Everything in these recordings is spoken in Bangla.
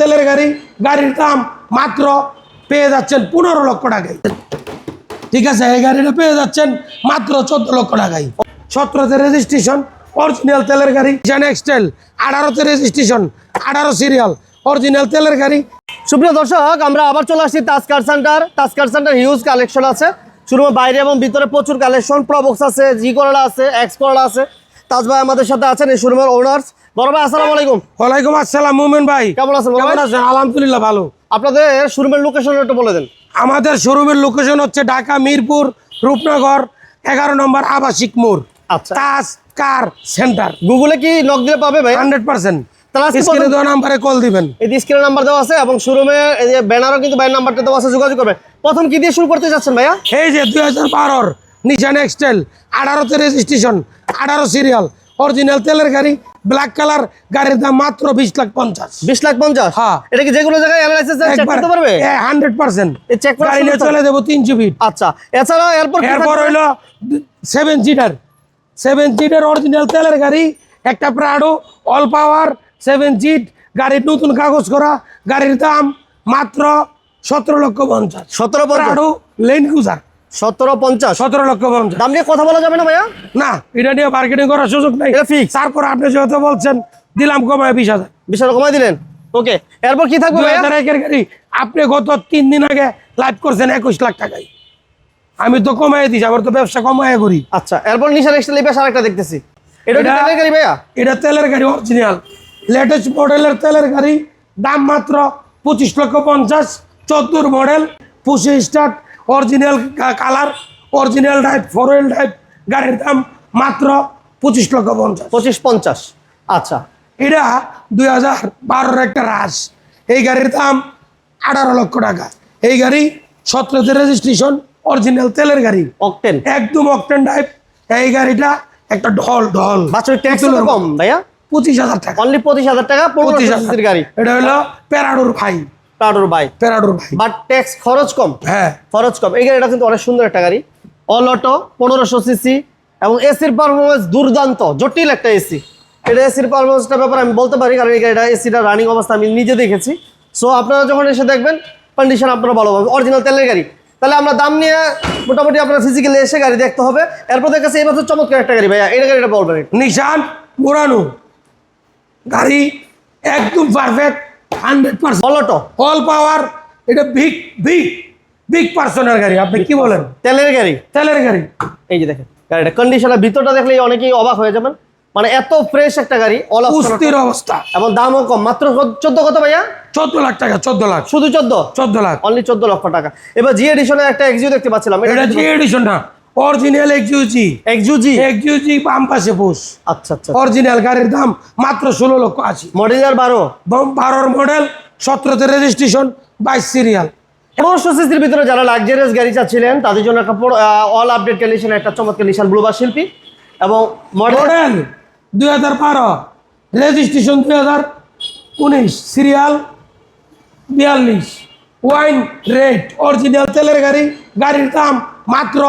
তেলের গাড়ি, গাড়ির দাম মাত্র পেয়ে যাচ্ছেন পনেরো লক্ষ টাকায়। ঠিক আছে, এই গাড়িটা পেয়ে যাচ্ছেন মাত্র চোদ্দ লক্ষ টাকায়। সতেরোতে রেজিস্ট্রেশন অরিজিনাল তেলের গাড়ি জেন এক্সটেল আঠারোতে রেজিস্ট্রেশন আঠারো সিরিয়াল অরিজিনাল তেলের গাড়ি। সুপ্রিয় দর্শক, আমরা আবার চলে আসছি তাস্কার সেন্টার তাস্কার সেন্টার হিউজ কালেকশন আছে। শুরু বাইরে এবং ভিতরে প্রচুর কালেকশন প্রবক্স আছে জি করলা আছে এক্স করলা আছে। তাজ ভাই আমাদের সাথে আছেন এই শোরুমের ওনার্স বড় ভাই আসসালামু আলাইকুম। ওয়ালাইকুম আসসালাম মোমেন ভাই। কেমন আছেন কেমন আছেন? আলহামদুলিল্লাহ ভালো। আপনাদের শোরুমের লোকেশন একটু বলে দেন। আমাদের শোরুমের লোকেশন হচ্ছে ঢাকা মিরপুর রূপনগর এগারো নম্বর আবাসিক মোড়। আচ্ছা। Taj car centre. গুগলে কি নক দিলে পাবে ভাই হান্ড্রেড পার্সেন্ট। স্ক্রিনে দেওয়া নাম্বারে কল দিবেন। এই নাম্বার দেওয়া আছে এবং শোরুমে ব্যানারও কিন্তু ভাইয়ের নাম্বারটা দেওয়া আছে যোগাযোগ প্রথম কি দিয়ে শুরু করতে যাচ্ছেন ভাইয়া? এই যে দুই হাজার বারোর নিশান এক্সটেল আঠারোতে রেজিস্ট্রেশন আঠারো সিরিয়াল অরিজিনাল তেলের গাড়ি ব্ল্যাক কালার গাড়ির দাম মাত্র বিশ লাখ পঞ্চাশ। বিশ লাখ পঞ্চাশ? হ্যাঁ। এটা কি যেগুলো জায়গায় পারবে? হান্ড্রেড পার্সেন্ট গাড়ি নিয়ে চলে দেবো তিনশো ফিট আচ্ছা এছাড়া এরপর এরপর? হইল সেভেন সিটার সেভেন সিটের অরিজিনাল তেলের গাড়ি একটা Prado all power seven seat গাড়ির নতুন কাগজ করা গাড়ির দাম মাত্র সতেরো লক্ষ পঞ্চাশ। সতেরো প্রাডো লেন ক্রুজার সতেরো পঞ্চাশ। সতেরো লক্ষ পঞ্চাশ। দাম নিয়ে কথা বলা যাবে না ভাইয়া? না এটা নিয়ে মার্কেটিং করার সুযোগ নেই। এটা fix। তারপর আপনি যেহেতু বলছেন দিলাম কমায় বিশ হাজার। বিশ হাজার কমাই দিলেন? ওকে এরপর কি থাকবে গাড়ি আপনি গত তিন দিন আগে লাইভ করছেন একুশ লাখ টাকায়। আমি তো কমাই দিছি আমার তো ব্যবসা কমায় করি। আচ্ছা এরপর নিশান এক্সটেল বেশ আরেকটা দেখতেছি। এটা তেলের গাড়ি ভাইয়া? এটা তেলের গাড়ি অরিজিনাল লেটেস্ট মডেলের তেলের গাড়ি দাম মাত্র পঁচিশ লক্ষ পঞ্চাশ চোদ্দোর মডেল পুষে start original colour original type four wheel type গাড়ির দাম মাত্র পঁচিশ লক্ষ পঞ্চাশ। পঁচিশ পঞ্চাশ। আচ্ছা। এটা দুই হাজার বারোর একটা রাস এই গাড়ির দাম আঠারো লক্ষ টাকা। এই গাড়ি সতেরোতে রেজিস্ট্রেশন অরিজিনাল তেলের গাড়ি। অকটেন একদম অকটেন টাইপ এই গাড়িটা একটা ঢল ঢল। ট্যাক্স পুতুলের কম ভাইয়া? পঁচিশ হাজার টাকা। অনলি পঁচিশ হাজার টাকা পঁচিশ হাজার গাড়ি। এটা হলো প্যারাডোর ভাই প্রাডোর বাই। প্যারাডোর ভাই বাট ট্যাক্স খরচ কম। হ্যাঁ। খরচ কম। এই গাড়িটা কিন্তু অনেক সুন্দর একটা গাড়ি। অল অটো পনেরোশো সিসি এবং এসির পারফরমেন্স দুর্দান্ত জটিল একটা এসি এটা এসির পারফরমেন্সটা ব্যাপার আমি বলতে পারি কারণ এই গাড়িটা এসিটা রানিং অবস্থা আমি নিজে দেখেছি। সো আপনারা যখন এসে দেখবেন কন্ডিশন আপনারা ভালো পাবেন। অরিজিনাল তেলের গাড়ি। তাহলে আমরা দাম নিয়ে মোটামুটি আপনারা ফিজিক্যালি এসে গাড়ি দেখতে হবে। এরপর দেখেছি এই বছর চমৎকার একটা গাড়ি ভাইয়া। এই গাড়িটা বলবেন নিশান মুরানো গাড়ি একদম perfect hundred percent all auto all power এটা বিগ বিগ বিগ পার্সনের গাড়ি আপনি কি বলেন? তেলের গাড়ি। তেলের গাড়ি। এই যে দেখেন গাড়িটা কন্ডিশনের ভিতরটা দেখলে অনেকেই অবাক হয়ে যাবেন। মানে এত ফ্রেশ একটা গাড়ি অল কুস্তির অবস্থা। এবং দামও কম মাত্র চোদ্দ কত ভাইয়া? চোদ্দ লাখ টাকা চোদ্দ লাখ। শুধু চোদ্দ? চোদ্দ লাখ। অনলি চোদ্দ লক্ষ টাকা। এবার জি এডিশনের একটা এক্সিউ দেখতে পাচ্ছিলাম এটা জি এডিশন না original XUG XU G XUG বাম পাশে পুষ আচ্ছা আচ্ছা অরিজিনাল গাড়ির দাম মাত্র ষোলো লক্ষ আশি। মডেল আর বারো? বারোর মডেল সতেরোতে রেজিস্ট্রেশন বাইশ সিরিয়াল পনেরোশো সিসির ভিতরে যারা লাক্সারিয়াস গাড়ি চাচ্ছিলেন তাদের জন্য একটা অল আপডেট কন্ডিশনের একটা চমৎকার নিশান ব্লুবার শিল্পী। এবং মডেল মডেল দুই হাজার বারো রেজিস্ট্রেশন দুই হাজার উনিশ সিরিয়াল বিয়াল্লিশ। ওয়াইন রেড অরিজিনাল তেলের গাড়ি গাড়ির দাম মাত্র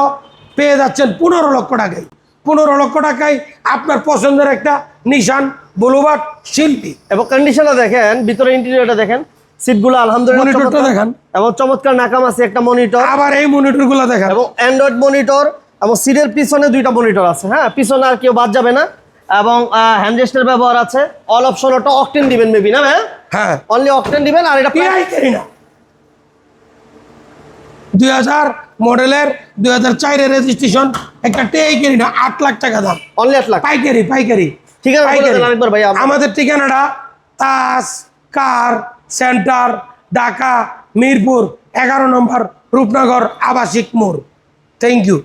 পেয়ে যাচ্ছেন পনেরো লক্ষ টাকায়। পনেরো লক্ষ টাকায় আপনার পছন্দের একটা নিশান বলুবাট শিল্পী। এবং কন্ডিশনটা দেখেন ভিতরে ইন্টেরিয়রটা দেখেন। সিটগুলো আলহামদুলিল্লাহ মনিটরটা চমৎকার। এবং চমৎকার নাকাম আছে একটা মনিটর আবার এই মনিটরগুলো দেখেন। এবং অ্যান্ড্রয়েড মনিটর এবং সিটের পিছনে দুইটা মনিটর আছে হ্যাঁ? পিছনে আর কেউ বাদ যাবে না। এবং হ্যান্ডরেস্টের ব্যবহার আছে। অল অপশন ওটা অকটেন দিবেন মেবি না হ্যাঁ হ্যাঁ। অনলি অকটেন দিবেন আর এটা না। দুই হাজার মডেলের দুই হাজার চারের রেজিস্ট্রেশন একটা টেই না আট লাখ টাকা দাম। অনলি আট লাখ? পাইকারি পাইকারি। ঠিক আছে। ভাই আমাদের ঠিকানাটা তাস কার সেন্টার ঢাকা মিরপুর এগারো নম্বর রূপনগর আবাসিক মোড়। Thank you